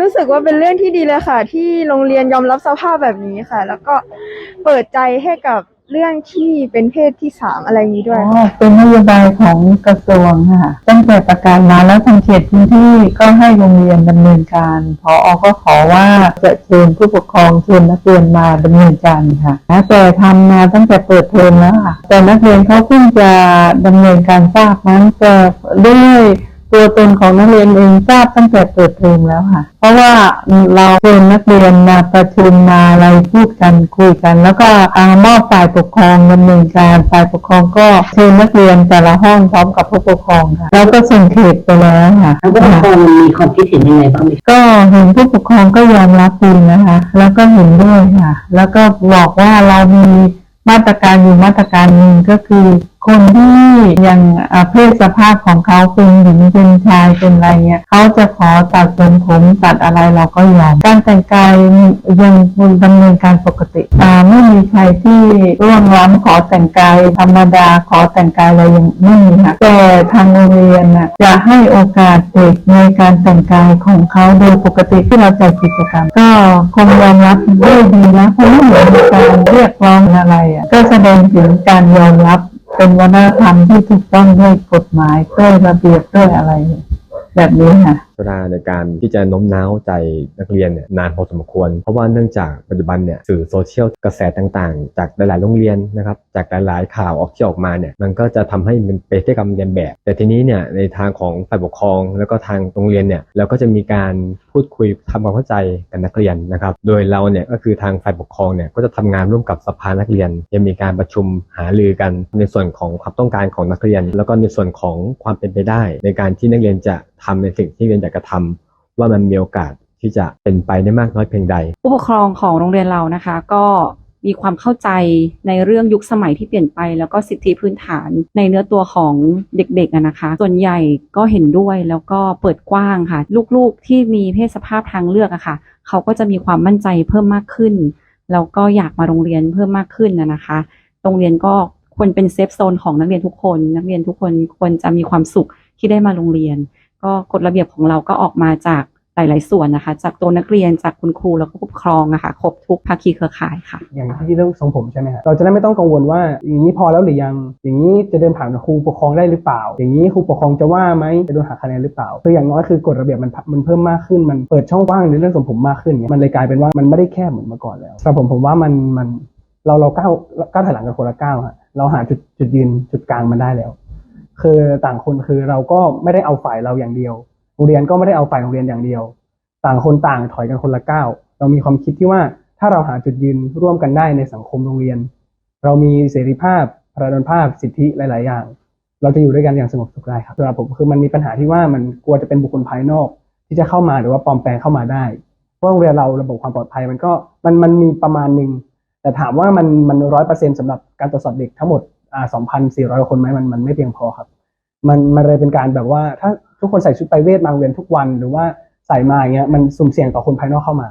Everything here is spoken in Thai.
รู้สึกว่าเป็นเรื่องที่ดีเลยค่ะ ที่โรงเรียนยอมรับสภาพแบบนี้ค่ะ แล้วก็เปิดใจให้กับเรื่องที่เป็นเพศที่สามอะไรนี้ด้วยอ๋อเป็นนโยบายของกระทรวงค่ะ ตั้งแต่ประกาศมาแล้วทางเขตพื้นที่ก็ให้โรงเรียนดำเนินการ พออก็ขอว่าจะเชิญผู้ปกครองเชิญนักเรียนมาดำเนินการค่ะแต่ทำมาตั้งแต่เปิดเทอมแล้วค่ะ แต่นักเรียนเขาเพิ่งจะดำเนินการทราบนั้นจะด้วย ตัวตนของนักเรียนเองทราบตั้งแต่เปิดเทอมแล้วค่ะ เพราะว่าเราเชิญนักเรียนมาประชุมมาอะไรพูดกันคุยกัน แล้วก็อามอบฝ่ายปกครองดำเนินการฝ่ายปกครองก็เชิญนักเรียนแต่ละห้องพร้อมกับผู้ปกครองค่ะแล้วก็ส่งเขตไปแล้วค่ะทางผู้ปกครองมีความคิดเห็นยังไงบ้างไหมคะก็เห็นผู้ปกครองก็ยอมรับดีนะคะ แล้วก็เห็นด้วยค่ะ แล้วก็บอกว่าเรามีมาตรการอยู่มาตรการหนึ่งก็คือ คนที่ยังอ่าเพศสภาพของเขาเป็นหญิงเป็นชายเป็นอะไรเงี้ยเขาจะขอตัดผมตัดอะไรเราก็ยอมการแต่งกายยังดำเนินการปกติไม่มีใครที่ร่วงล้ำขอแต่งกายธรรมดาขอแต่งกายอะไรยังไม่มีค่ะแต่ทางโรงเรียนน่ะจะให้โอกาสเด็กในการแต่งกายของเขาโดยปกติที่เราจัดกิจกรรม ก็คงยอมรับด้วยดีนะเพราะไม่เหมือนการเรียกร้องอะไรอะก็แสดงถึงการยอมรับ เป็นวัฒนธรรมที่ถูกต้องด้วยกฎหมายด้วยระเบียบด้วยอะไร แบบนี้ค่ะ เวลาในการที่จะโน้มน้าวใจนักเรียนเนี่ยนานพอสมควร เพราะว่าเนื่องจากปัจจุบันเนี่ยสื่อโซเชียลกระแสต่างๆ จากหลายๆโรงเรียนนะครับจากหลายๆข่าวออกที่ออกมาเนี่ยมันก็จะทำให้มันเป็นพฤติกรรมเรียนแบบ แต่ทีนี้เนี่ยในทางของฝ่ายปกครอง แล้วก็ทางโรงเรียนเนี่ยเราก็จะมีการพูดคุยทำความเข้าใจกับนักเรียนนะครับ โดยเราเนี่ยก็คือทางฝ่ายปกครองเนี่ยก็จะทำงานร่วมกับสภานักเรียนจะมีการประชุมหารือกันในส่วนของความต้องการของนักเรียน แล้วก็ในส่วนของความเป็นไปได้ ในการที่นักเรียนจะทำในสิ่งที่เรียนอยากจะทำว่ามันมีโอกาสที่จะเป็นไปได้มากน้อยเพียงใด ผู้ปกครองของโรงเรียนเรานะคะ ก็มีความเข้าใจในเรื่องยุคสมัยที่เปลี่ยนไป แล้วก็สิทธิพื้นฐานในเนื้อตัวของเด็กๆนะคะ ส่วนใหญ่ก็เห็นด้วยแล้วก็เปิดกว้างค่ะ ลูกๆที่มีเพศสภาพทางเลือกอะค่ะ เขาก็จะมีความมั่นใจเพิ่มมากขึ้นแล้วก็อยากมาโรงเรียนเพิ่มมากขึ้นนะคะ โรงเรียนก็ควรเป็นเซฟโซนของนักเรียนทุกคน นักเรียนทุกคนควรจะมีความสุขที่ได้มาโรงเรียน ก็กฎระเบียบของเราก็ออกมาจากหลาย ๆ ส่วนนะคะ จากตัวนักเรียนจากคุณครูแล้วก็ผู้ปกครองนะคะครบทุกภาคีเครือข่ายค่ะ อย่างที่เรื่องทรงผมใช่ไหมครับเราจะได้ไม่ต้องกังวลว่าอย่างนี้พอแล้วหรือยัง อย่างนี้จะเดินผ่านครูปกครองได้หรือเปล่า อย่างนี้ครูปกครองจะว่าไหมจะโดนหักคะแนนหรือเปล่าคืออย่างน้อยคือกฎระเบียบมันมันเพิ่มมากขึ้นมันเปิดช่องว่างในเรื่องทรงผมมากขึ้นเนี่ยมันเลยกลายเป็นว่ามันไม่ได้แคบเหมือนเมื่อก่อนแล้วสำหรับผมผมว่ามันมันเราเราก้าวก้าวถอยหลังกันคนละก้าวฮะเราหาจุดจุดยืนจุดกลางมันได้แล้ว คือต่างคนคือเราก็ไม่ได้เอาฝ่ายเราอย่างเดียวโรงเรียนก็ไม่ได้เอาฝ่ายโรงเรียนอย่างเดียว ต่างคนต่างถอยกันคนละก้าวเรามีความคิดที่ว่าถ้าเราหาจุดยืนร่วมกันได้ในสังคมโรงเรียน เรามีเสรีภาพพระดนภาพสิทธิหลาย ๆ อย่าง เราจะอยู่ด้วยกันอย่างสงบสุขได้ครับสำหรับผมคือมันมีปัญหาที่ว่ามันกลัวจะเป็นบุคคลภายนอก ที่จะเข้ามาหรือว่าปลอมแปลงเข้ามาได้เพราะโรงเรียนเราระบบความปลอดภัยมันก็มันมันมีประมาณหนึ่งแต่ถามว่ามันมันร้อยเปอร์เซ็นต์สำหรับการตรวจสอบเด็กทั้งหมด สองพันสี่ร้อยคนไหมมันมันไม่เพียงพอครับ มันมันเลยเป็นการแบบว่าถ้าทุกคนใส่ชุดไปเวทมางเรียนทุกวัน หรือว่าใส่มาอย่างเงี้ยมันสุ่มเสี่ยงต่อคนภายนอกเข้ามา